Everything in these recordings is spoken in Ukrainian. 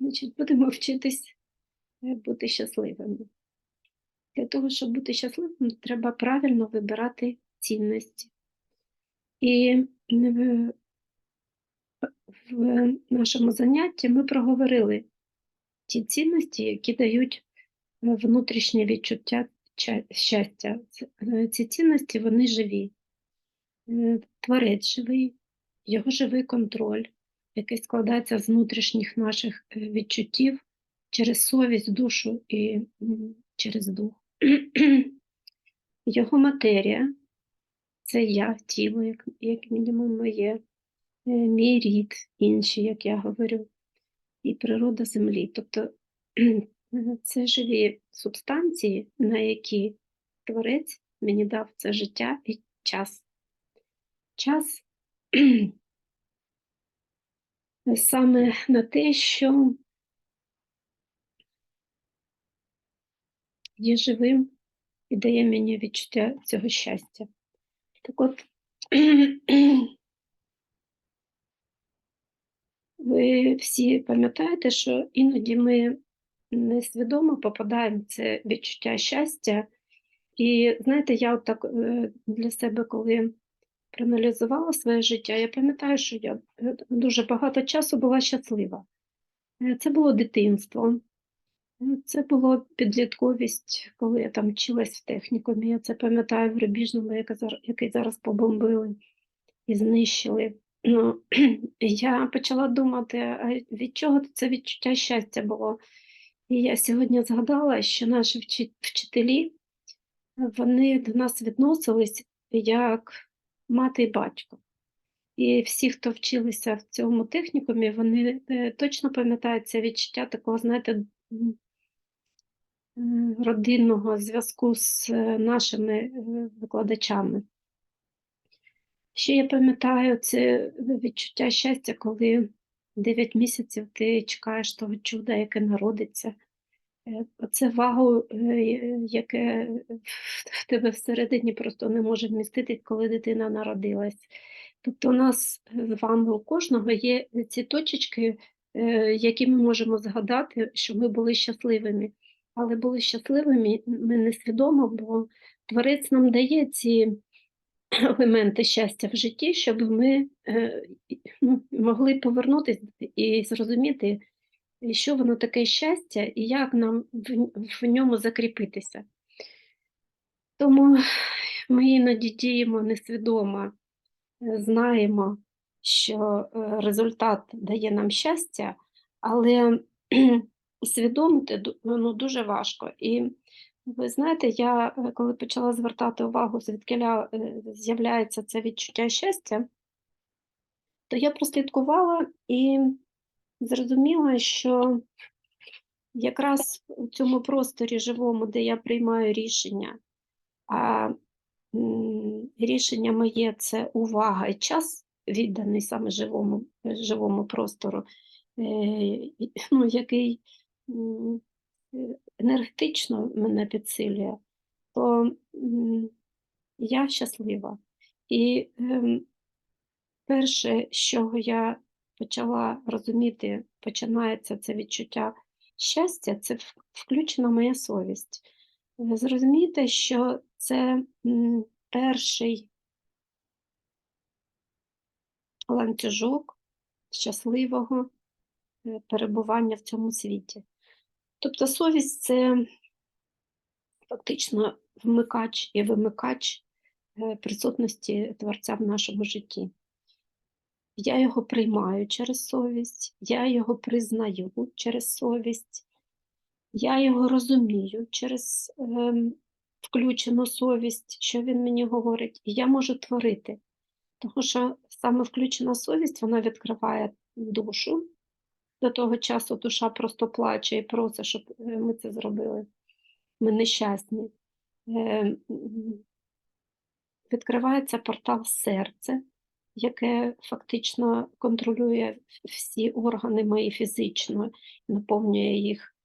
значить, будемо вчитись е, бути щасливими. Для того, щоб бути щасливим, треба правильно вибирати цінності. І в, в нашому занятті ми проговорили ті цінності, які дають е, внутрішнє відчуття щастя. Е, Ці цінності вони живі. Е, Творець живий, його живий контроль, який складається з внутрішніх наших е, відчуттів через совість, душу і через дух. Його матерія це я, тіло, як, як мінімум моє, е, мій рід, інші, як я говорю, і природа землі. Тобто це живі субстанції, на які творець мені дав це життя і час. Час саме на те, що є живим і дає мені відчуття цього щастя. Так от, ви всі пам'ятаєте, що іноді ми несвідомо попадаємо в це відчуття щастя. І знаєте, я от так е, для себе, коли проаналізувала своє життя, я пам'ятаю, що я е, дуже багато часу була щаслива. Е, Це було дитинство, е, це було підлітковість, коли я там вчилась в технікумі. Я це пам'ятаю в Рубіжному, який зараз побомбили і знищили. Ну, я почала думати, а від чого це відчуття щастя було. І я сьогодні згадала, що наші вчителі вони до нас відносились як мати і батько. І всі, хто вчилися в цьому технікумі, вони е, точно пам'ятають це відчуття такого, знаєте, родинного зв'язку з е, нашими е, викладачами. Ще я пам'ятаю це відчуття щастя, коли 9 місяців ти чекаєш того чуда, яке народиться. Е, Оце вагу, е, яке в- тебе всередині просто не може вмістити, коли дитина народилась. Тобто у нас з вами у кожного є ці точечки, е, які ми можемо згадати, що ми були щасливими. Але були щасливими ми несвідомо, бо Творець нам дає ці елементи щастя в житті, щоб ми е, ну, могли повернутися і зрозуміти, і що воно таке щастя і як нам в, ньому закріпитися. Тому ми іноді діємо несвідомо, знаємо, що е, результат дає нам щастя, але усвідомити ну, дуже важко. І ви знаєте, я е, коли почала звертати увагу, звідкиля е, з'являється це відчуття щастя, то я прослідкувала і зрозуміла, що якраз у цьому просторі живому, де я приймаю рішення, а рішення моє це увага і час відданий саме живому, живому простору, е, ну, який енергетично мене підсилює, то я щаслива. І ем, перше, з чого я почала розуміти, починається це відчуття щастя, це включена моя совість. Ви зрозумієте, що це перший ланцюжок щасливого е, перебування в цьому світі. Тобто совість це фактично вмикач і вимикач е, присутності Творця в нашому житті. Я його приймаю через совість, я його признаю через совість, я його розумію через ем, включену совість, що він мені говорить, і я можу творити. Тому що саме включена совість вона відкриває душу. До того часу душа просто плаче і просить, щоб е, ми це зробили. Ми нещасні. Е, Відкривається портал серця, яке фактично контролює всі органи мої фізично, наповнює їх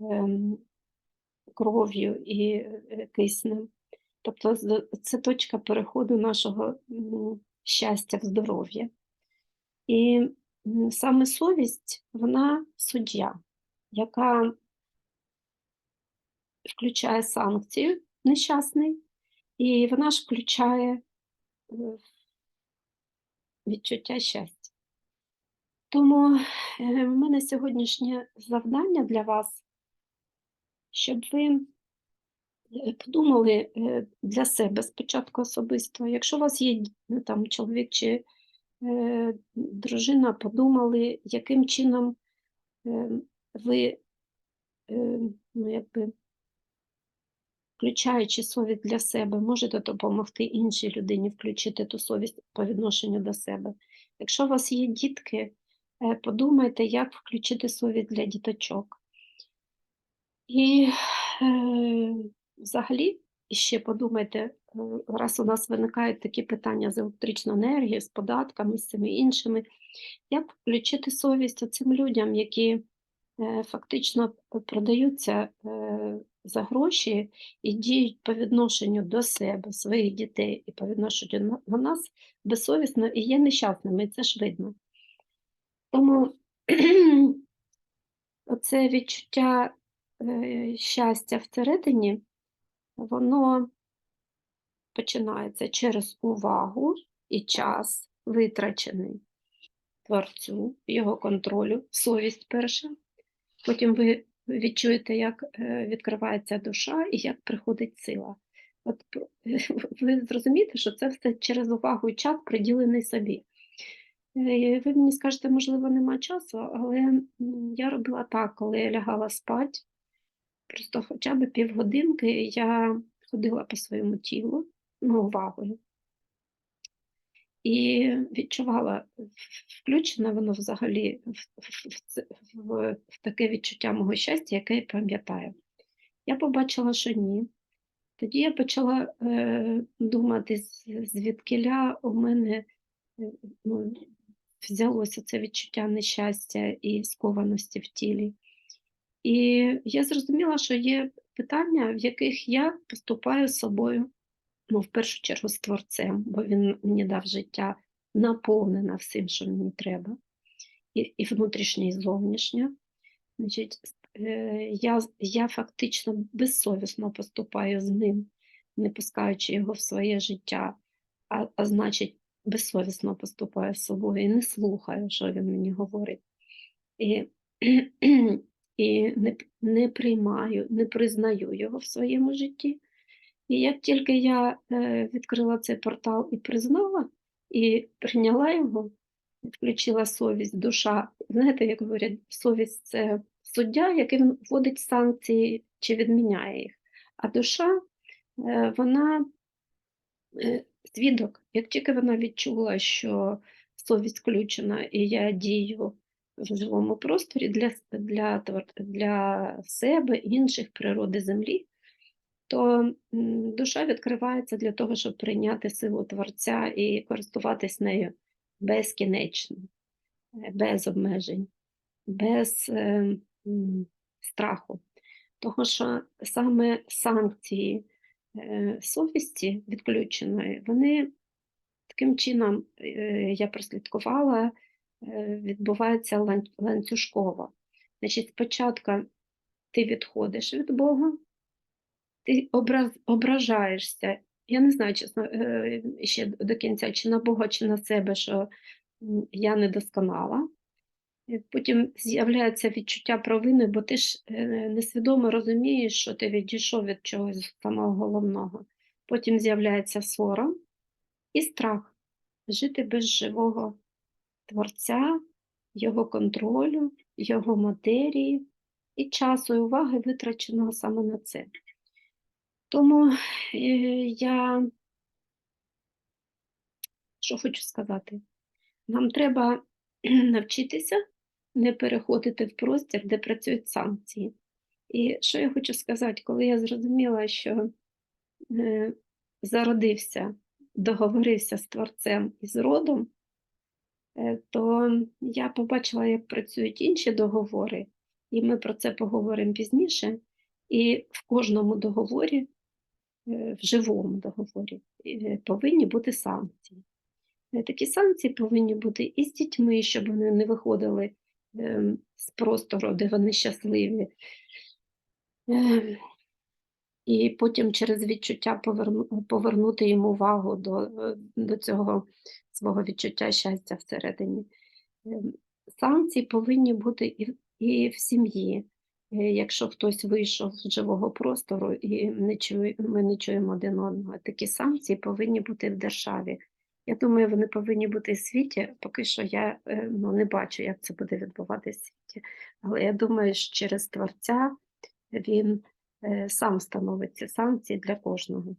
ем, кров'ю і е, киснем. Тобто це точка переходу нашого щастя в здоров'я. І саме совість, вона суддя, яка включає санкцію нещасний, і вона ж включає е, відчуття щастя. Тому е, в мене сьогоднішнє завдання для вас, щоб ви е, подумали е, для себе спочатку особисто, якщо у вас є там, чоловік чи дружина, подумали, яким чином ви, ну, якби, включаючи совість для себе, можете допомогти іншій людині включити ту совість по відношенню до себе. Якщо у вас є дітки, е, подумайте, як включити совість для діточок. І е, взагалі ще подумайте, е, раз у нас виникають такі питання з електричною енергією, з податками, з цими іншими, як включити совість цим людям, які фактично продаються за гроші і діють по відношенню до себе, своїх дітей і по відношенню на нас безсовісно і є нещасними, і це ж видно. Тому оце відчуття е, щастя всередині, воно починається через увагу і час витрачений творцю, його контролю, совість перша. Потім ви відчуєте, як е, відкривається душа і як приходить сила. От ви зрозумієте, що це все через увагу і час приділений собі. Е, Ви мені скажете, можливо, нема часу, але я робила так, коли я лягала спати, просто хоча б півгодинки я ходила по своєму тілу, ну, увагою. І відчувала, включене воно взагалі в, в, в в, таке відчуття мого щастя, яке я пам'ятаю. Я побачила, що ні. Тоді я почала е, думати, звідкиля у мене е, ну, взялося це відчуття нещастя і скованості в тілі. І я зрозуміла, що є питання, в яких я поступаю з собою, ну, в першу чергу з творцем, бо він мені дав життя наповнене всім, що мені треба, і, і внутрішнє, і зовнішнє. Значить, е, я, я фактично безсовісно поступаю з ним, не пускаючи його в своє життя, а, а значить, безсовісно поступаю з собою і не слухаю, що він мені говорить. І, і не, не приймаю, не признаю його в своєму житті. І як тільки я е, відкрила цей портал і признала, і прийняла його, включила совість, душа. Знаєте, як говорять, совість це суддя, який вводить санкції чи відміняє їх. А душа, е, вона е, свідок. Як тільки вона відчула, що совість включена, і я дію в живому просторі для, для, для себе, інших, природи землі, то душа відкривається для того, щоб прийняти силу Творця і користуватись нею безкінечно, е, без обмежень, без е, страху. Того, що саме санкції е, совісті відключеної, вони таким чином, е, я прослідкувала, е, відбуваються ланцюжково. Значить, спочатку ти відходиш від Бога, ти образ, ображаєшся. Я не знаю, чесно, е, ще до кінця, чи на Бога, чи на себе, що я недосконала. І Потім з'являється відчуття провини, бо ти ж е, несвідомо розумієш, що ти відійшов від чогось самого головного. Потім з'являється сором і страх жити без живого творця, його контролю, його матерії і часу і уваги витраченого саме на це. Тому е, я що хочу сказати, нам треба навчитися не переходити в простір, де працюють санкції. І що я хочу сказати, коли я зрозуміла, що е, зародився, договорився з творцем і з родом, е, то я побачила, як працюють інші договори, і ми про це поговоримо пізніше. І в кожному договорі, в живому договорі, е, повинні бути санкції. Е, Такі санкції повинні бути і з дітьми, щоб вони не виходили ем, з простору, де вони щасливі. Ем, І потім через відчуття повернути їм увагу до, е, до цього свого відчуття щастя всередині. Ем, Санкції повинні бути і, і в сім'ї. Е, Якщо хтось вийшов з живого простору і не чує, ми не чуємо один одного, такі санкції повинні бути в державі. Я думаю, вони повинні бути в світі. Поки що я е, ну, не бачу, як це буде відбуватися в світі. Але я думаю, що через творця він е, сам встановить ці санкції для кожного.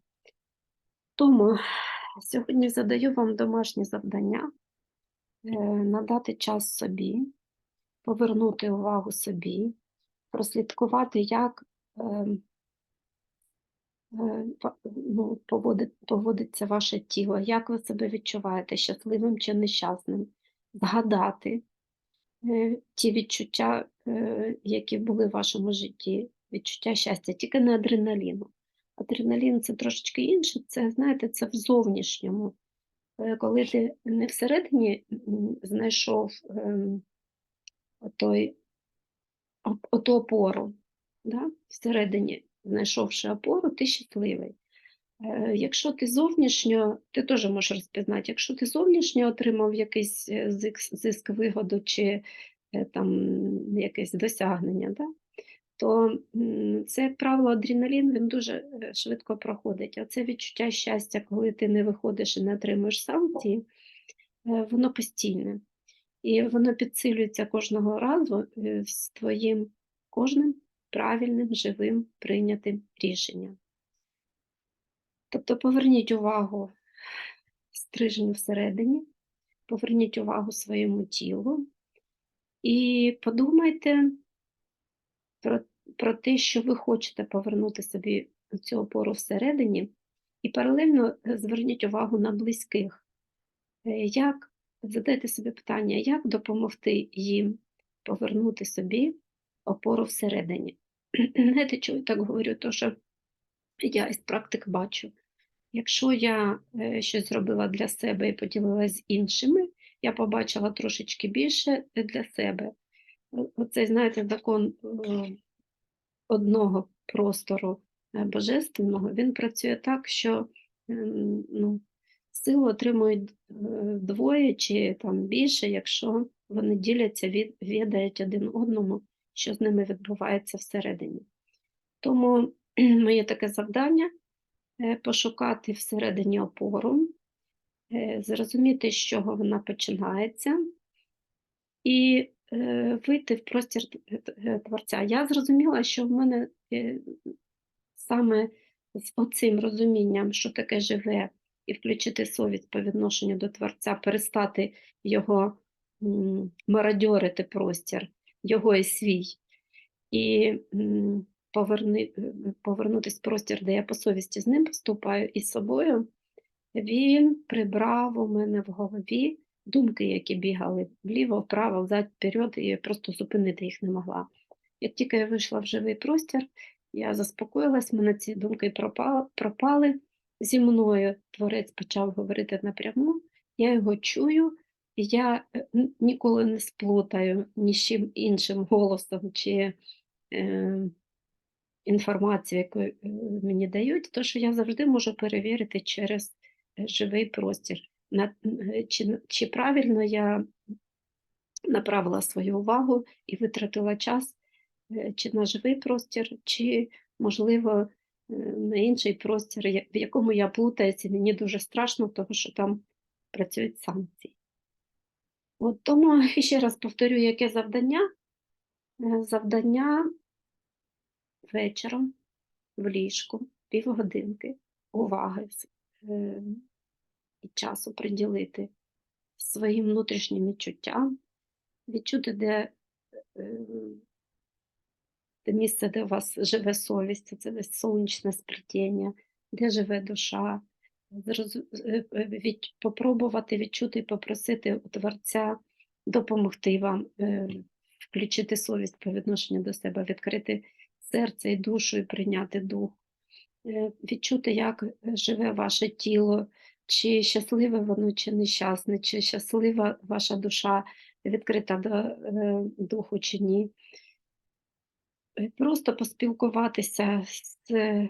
Тому сьогодні задаю вам домашнє завдання надати час собі, повернути увагу собі, прослідкувати, як ем, е, ну, поводить, поводиться ваше тіло, як ви себе відчуваєте, щасливим чи нещасним, згадати е, ті відчуття, е, які були в вашому житті, відчуття щастя, тільки не адреналіну. Адреналін це трошечки інше, це, знаєте, це в зовнішньому. Е, Коли ти не всередині знайшов ем, той, оту опору, да? всередині, знайшовши опору, ти щасливий. Е, Якщо ти зовнішньо, ти теж можеш розпізнати, якщо ти зовнішньо отримав якийсь е, зиск, вигоду чи е, там якесь досягнення, да? то це, правило, адреналін він дуже швидко проходить. А це відчуття щастя, коли ти не виходиш і не отримуєш санкції, воно постійне. І воно підсилюється кожного разу е, з твоїм кожним правильним, живим, прийнятим рішенням. Тобто поверніть увагу стрижню всередині, поверніть увагу своєму тілу і подумайте про, про те, що ви хочете повернути собі цю опору всередині, і паралельно е, зверніть увагу на близьких. Е, Як задайте собі питання, як допомогти їм повернути собі опору всередині? Знаєте, чому я так говорю? То, що я із практик бачу. Якщо я е, щось зробила для себе і поділилася з іншими, я побачила трошечки більше для себе. Оцей, знаєте, закон одного простору е, божественного, він працює так, що ем, ну, силу отримують е, двоє чи там більше, якщо вони діляться, від, відають один одному, що з ними відбувається всередині. Тому моє таке завдання е, пошукати всередині опору, е, зрозуміти, з чого вона починається, і вийти в простір творця. Я зрозуміла, що в мене саме з оцим розумінням, що таке живе, і включити совість по відношенню до творця, перестати його мародьорити простір, його і свій, і поверни, повернутися в простір, де я по совісті з ним поступаю і з собою, він прибрав у мене в голові думки, які бігали вліво, вправо, взад, вперед, і просто зупинити їх не могла. Як тільки я вийшла в живий простір, я заспокоїлась, мене ці думки пропали зі мною. Творець почав говорити напряму, я його чую, я е, ніколи не сплутаю ні з чим іншим голосом чи е, інформацію, яку е, мені дають, то що я завжди можу перевірити через е, живий простір, на, чи, чи правильно я направила свою увагу і витратила час чи на живий простір, чи, можливо, на інший простір, в якому я плутаюся, мені дуже страшно, тому що там працюють санкції. От тому ще раз повторю, яке завдання. Е, Завдання вечором в ліжку, півгодинки, уваги е, і часу приділити своїм внутрішнім відчуттям, відчути, де, е, те місце, де у вас живе совість, це десь сонячне сплетіння, де живе душа, е, е, від, попробувати відчути і попросити у Творця допомогти вам е, включити совість по відношенню до себе, відкрити серце і душу і прийняти дух, е, відчути, як живе ваше тіло, чи щасливе воно, чи нещасне, чи щаслива ваша душа відкрита до е, духу чи ні. Е, Просто поспілкуватися з е,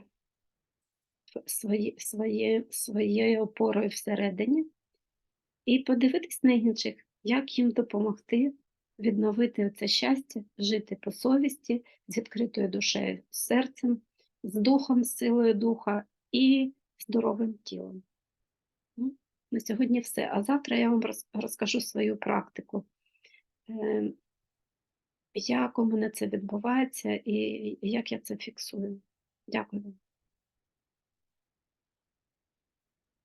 свої, своє, своєю опорою всередині і подивитись на інших, як їм допомогти відновити це щастя, жити по совісті, з відкритою душею, серцем, з духом, з силою духа і здоровим тілом. Ну, на сьогодні все. А завтра я вам розкажу свою практику, е, як у мене це відбувається і як я це фіксую. Дякую.